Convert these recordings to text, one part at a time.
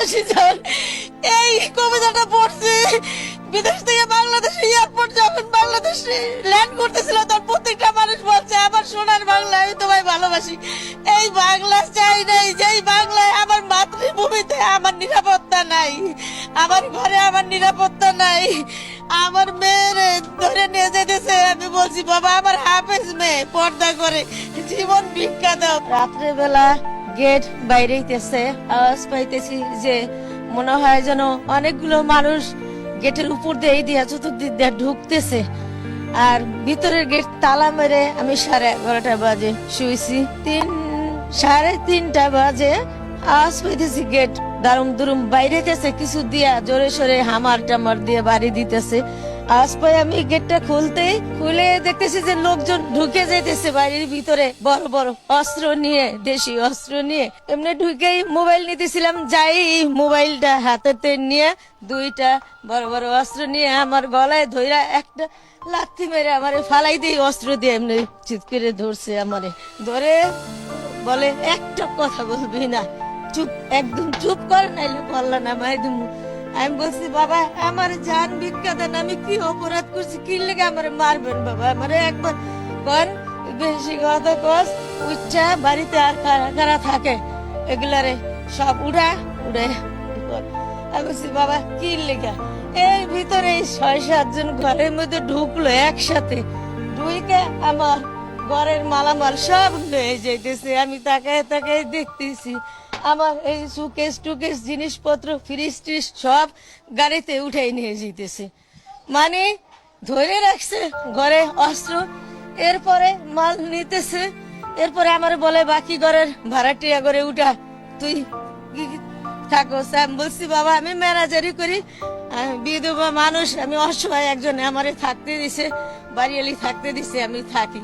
ভালোবাসি জান এই কবিতাটা পড়ছি। বিদেশ থেকে বাংলাদেশে এয়ারপোর্ট যখন বাংলাদেশে ল্যান্ড করতেছিল, তখন প্রত্যেকটা মানুষ বলছে, আমার সোনার বাংলা, আমি তোমায় ভালোবাসি। এই বাংলা চাই নাই, যেই বাংলায় আমার মাতৃভূমিতে আমার নিরাপত্তা নাই, আমার ঘরে আমার নিরাপত্তা নাই, আমার মেয়ের ধরে নিয়ে যেতেছে। আমি বলছি, বাবা, আমার হাফেজ মেয়ে, পর্দা করে জীবন ভিক্ষা দাও। রাত্রে বেলা গেট বাইরেইতেছে, আওয়াজ পাইতেছি যে মনে হয় যেন অনেকগুলো মানুষ গেটের উপর দিয়ে এই দিয়া চতুর্দিক দিয়ে ঢুকতেছে। আর ভিতরের গেট তালা মেরে আমি সাড়ে এগারোটা বাজে শুয়েছি তিন, সাড়ে তিনটা বাজে, আওয়াজ পাইতেছি গেট দারুম দুরুম বাইরেতেছে কিছু দিয়া জোরে সোরে হামার টামার দিয়ে বাড়ি দিতেছে। আজ পাই আমি গেটটা খুলতে, খুলে দেখতেছি যে লোকজন ঢুকে যাইতেছে বাড়ির ভিতরে। বড় বড় অস্ত্র নিয়ে, দেশি অস্ত্র নিয়ে। এমনি ঢুকেই মোবাইল নিতেছিলাম, যাই মোবাইলটা হাতেতে নিয়ে দুইটা বড় বড় অস্ত্র নিয়ে আমার গলায় ধইরা একটা লাথি মেরে আমারে ফালাই দিয়ে অস্ত্র দিয়ে এমনি চিৎ করে ধরছে আমারে। ধরে বলে, একটা কথা বলবি না, চুপ, একদম চুপ কর, নাইলে পাল্লা নামাই দিমু। আমি বলছি, বাবা, আমার জান দেন, আমি কি অপরাধ করছি? কি লেগে আমার মারবেন, বাবা? আমার একবার কন বেশি কথা কস, উচ্চা বাড়িতে আর কারা কারা থাকে? এগুলারে সব উড়া, উড়ে আমি বলছি, বাবা, কি লেগা? এর ভিতরে ছয় সাতজন ঘরের মধ্যে ঢুকলো একসাথে। ঢুকে আমার ঘরের মালামাল সব লয়ে যাইতেছে। আমি তাকায় তাকায় দেখতেছি। আমার এই সুকেস টুকেস জিনিসপত্র, ফ্রিজ ট্রিজ সব গাড়িতে উঠাই নিয়ে যেতেছে। মানে ধরে রাখছে ঘরে অস্ত্র, এরপরে মাল নিতেছে, এরপরে আমার বলে, বাকি ঘরের ভাড়াটিয়া করে উঠা। তুই থাকো? আমি বলছি, বাবা, আমি ম্যানেজারি করি। বিধবা মানুষ, আমি অসহায় একজনে। আমারে থাকতে দিছে, বাড়িয়ালি থাকতে দিছে, আমি থাকি।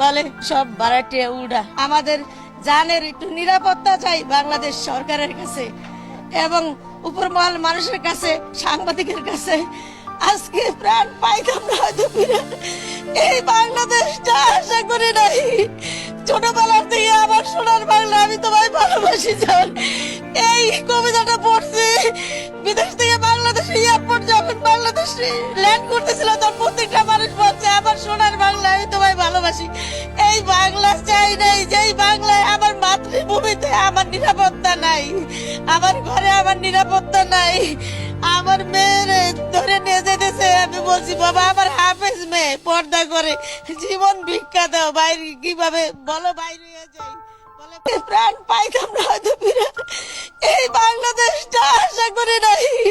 বলে, সব ভাড়াটিয়া উড়া আমাদের জানের একটু নিরাপত্তা চাই বাংলাদেশ সরকারের কাছে এবং উপরমহল মানুষের কাছে, সাংবাদিকের কাছে। আজকে প্রাণ পাইতাম না এই বাংলাদেশটা আশা করি নাই। ছোটবেলার থেকে আমার সোনার বাংলা আমি তোমায় ভালোবাসি, জান। এই কবিতাটা পড়ছি। বিদেশ থেকে বাংলাদেশে এয়ারপোর্ট যখন বাংলাদেশে ল্যান্ড করতেছিল, তখন প্রত্যেকটা মানুষ বলছে, আমার সোনার বাংলা আমি তোমায় ভালোবাসি। এই বাংলা চাই নাই, যেই বাংলায় ভূমিতে আমার নিরাপত্তা নাই। আমার ঘরে আমার নিরাপত্তা নাই। আমার মেয়ের ধরে নিয়ে যেতেছে। আমি বলছি, বাবা, আমার হাফেজ মেয়ে, পর্দা করে জীবন ভিক্ষা দাও। বাইরে কীভাবে? বলো, বাইরে যাই। প্রাণ পাইতাম না হয়তো ফিরে। এই বাংলাদেশটা আশা করি নাই।